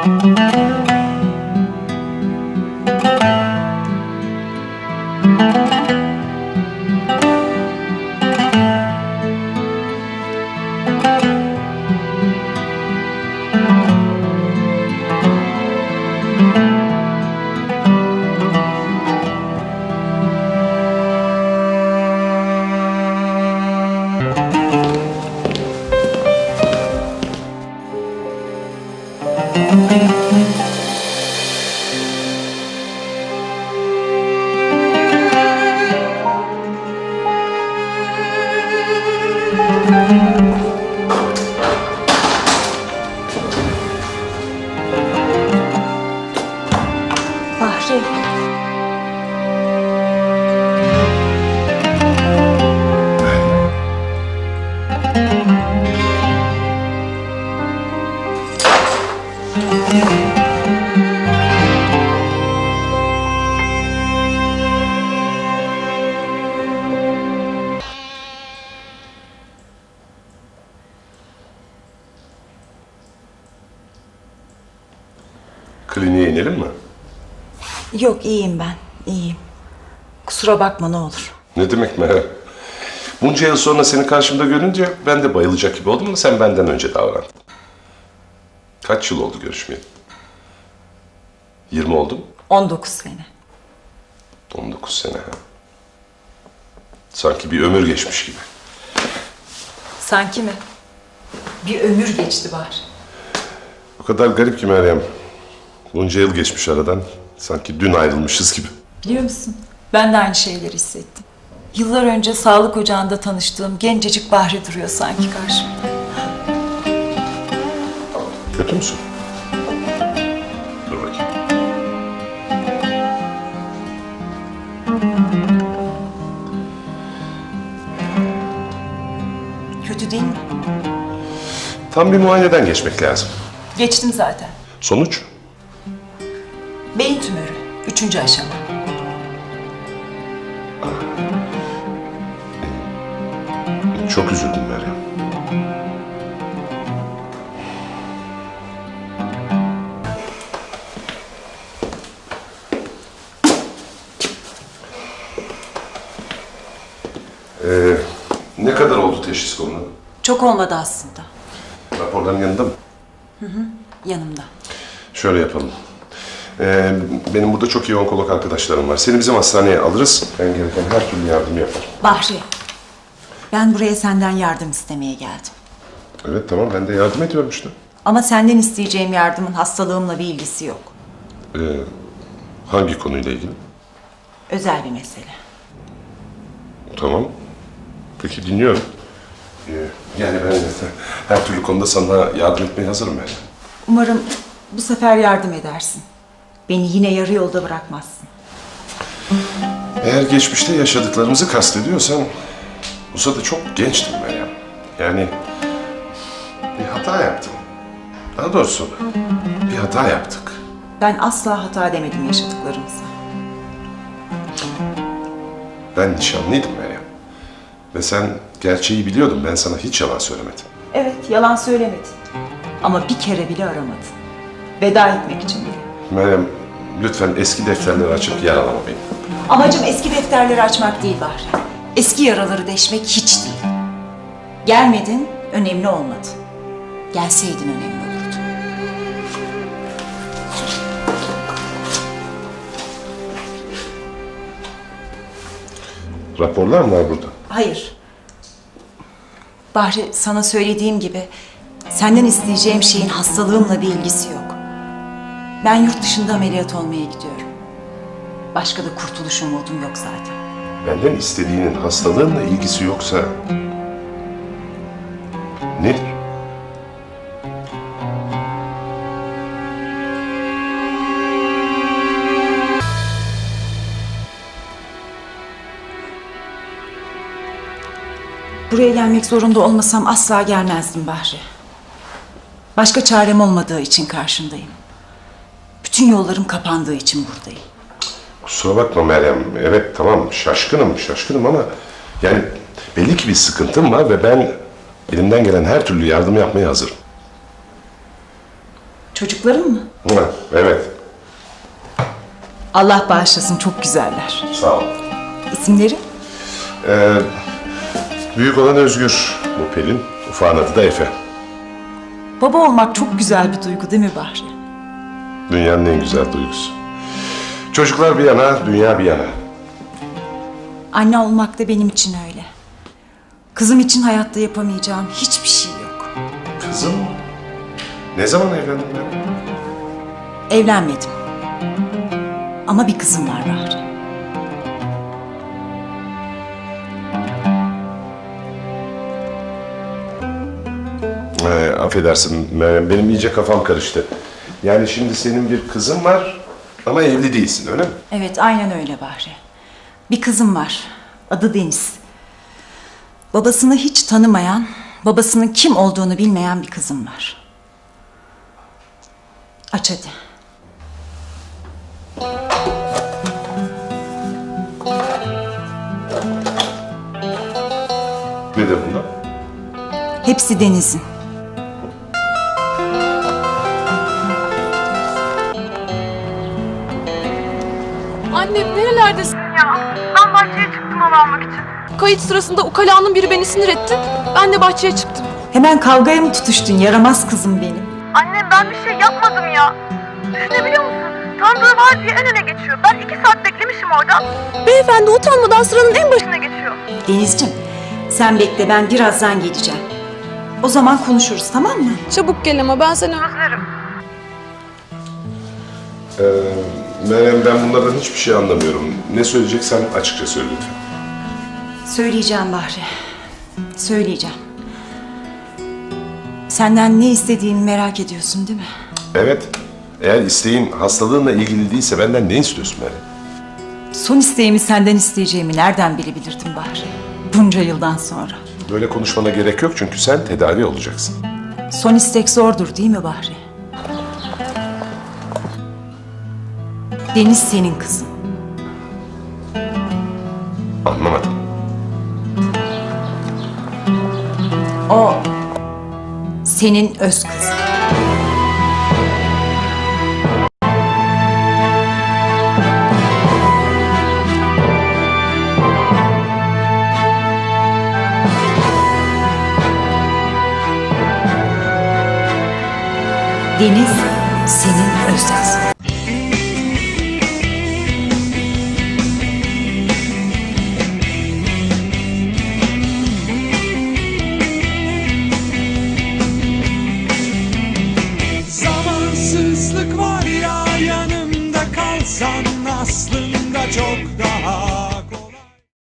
Bahri. Kliniğe inelim mi? Yok iyiyim ben. iyiyim. Kusura bakma ne olur. Ne demek Meral? Bunca yıl sonra seni karşımda görünce ben de bayılacak gibi oldum ama sen benden önce davrandın. Kaç yıl oldu görüşmeyeli? 20 oldu mu? 19 sene. 19 sene ha. Sanki bir ömür geçmiş gibi. Sanki mi? Bir ömür geçti Bahri. O kadar garip ki Meryem. Bunca yıl geçmiş aradan. Sanki dün ayrılmışız gibi. Biliyor musun? Ben de aynı şeyleri hissettim. Yıllar önce sağlık ocağında tanıştığım gencecik Bahri duruyor sanki karşımda. Kötü müsün? Dur bakayım. Kötü değil mi? Tam bir muayeneden geçmek lazım. Geçtim zaten. Sonuç? Beyin tümörü. Üçüncü aşama. Ee, ne kadar oldu teşhis konulu? Çok olmadı aslında. Raporların yanında mı? Yanımda. Şöyle yapalım. Ee, benim burada çok iyi onkolog arkadaşlarım var. Seni bizim hastaneye alırız. Ben gereken her türlü yardımı yaparım. Bahri. Ben buraya senden yardım istemeye geldim. Evet tamam ben de yardım ediyorum işte. Ama senden isteyeceğim yardımın hastalığımla bir ilgisi yok. Ee, hangi konuyla ilgili? Özel bir mesele. Tamam. Peki dinliyorum. Ee, yani ben her türlü konuda sana yardım etmeye hazırım ben. Umarım bu sefer yardım edersin. Beni yine yarı yolda bırakmazsın. Eğer geçmişte yaşadıklarımızı kastediyorsan o sırada çok gençtim ben ya. Yani bir hata yaptım. Daha doğrusu bir hata yaptık. Ben asla hata demedim yaşadıklarımıza. Ben nişanlıydım Meryem. Ve sen gerçeği biliyordun. Ben sana hiç yalan söylemedim. Evet, yalan söylemedin. Ama bir kere bile aramadın. Veda etmek için bile. Meryem lütfen eski defterleri açıp yaralama beni. Amacım eski defterleri açmak değil Bahri. Eski yaraları deşmek hiç değil. Gelmedin, önemli olmadı. Gelseydin önemli Raporlar mı var burada? Hayır. Bahri sana söylediğim gibi senden isteyeceğim şeyin hastalığımla bir ilgisi yok. Ben yurt dışında ameliyat olmaya gidiyorum. Başka da kurtuluş umudum yok zaten. Benden istediğinin hastalığınla ilgisi yoksa... Buraya gelmek zorunda olmasam asla gelmezdim Bahri. Başka çarem olmadığı için karşındayım. Bütün yollarım kapandığı için buradayım. Kusura bakma Meryem. Evet tamam şaşkınım şaşkınım ama... Yani belli ki bir sıkıntım var ve ben elimden gelen her türlü yardım yapmaya hazırım. Çocukların mı? Ha, evet. Allah bağışlasın çok güzeller. Sağ ol. İsimleri? Ee, büyük olan Özgür. Bu Pelin. Ufağın adı da Efe. Baba olmak çok güzel bir duygu değil mi Bahri? Dünyanın en güzel duygusu. Çocuklar bir yana, dünya bir yana. Anne olmak da benim için öyle. Kızım için hayatta yapamayacağım hiçbir şey yok. Kızım mı? Ne zaman evlendin ben? Evlenmedim. Ama bir kızım var Bahri. Ee, affedersin Meryem, benim iyice kafam karıştı. Yani şimdi senin bir kızın var ama evli değilsin öyle mi? Evet aynen öyle Bahri. Bir kızım var. Adı Deniz. Babasını hiç tanımayan, babasının kim olduğunu bilmeyen bir kızım var. Aç hadi. Ne de bunda? Hepsi Deniz'in. Annem nerelerdesin? Ya ben bahçeye çıktım hava almak için. Kayıt sırasında ukalanın biri beni sinir etti. Ben de bahçeye çıktım. Hemen kavgaya mı tutuştun yaramaz kızım benim? Anne ben bir şey yapmadım ya. Düşünebiliyor musun? Tanıdığı var diye en öne geçiyor. Ben iki saat beklemişim orada. Beyefendi utanmadan sıranın en başına... Başına geçiyor. Denizciğim sen bekle ben birazdan geleceğim. O zaman konuşuruz tamam mı? Çabuk gel ama ben seni... Özlerim. Ee, Meryem ben bunlardan hiçbir şey anlamıyorum. Ne söyleyeceksen açıkça söyle lütfen. Söyleyeceğim Bahri. Söyleyeceğim. Senden ne istediğimi merak ediyorsun değil mi? Evet. Eğer isteğin hastalığınla ilgili değilse benden ne istiyorsun Meryem? Son isteğimi senden isteyeceğimi nereden bilebilirdim Bahri? Bunca yıldan sonra. Böyle konuşmana gerek yok çünkü sen tedavi olacaksın. Son istek zordur değil mi Bahri? Deniz senin kızın. Anlamadım. O senin öz kızın. Deniz senin öz kızın.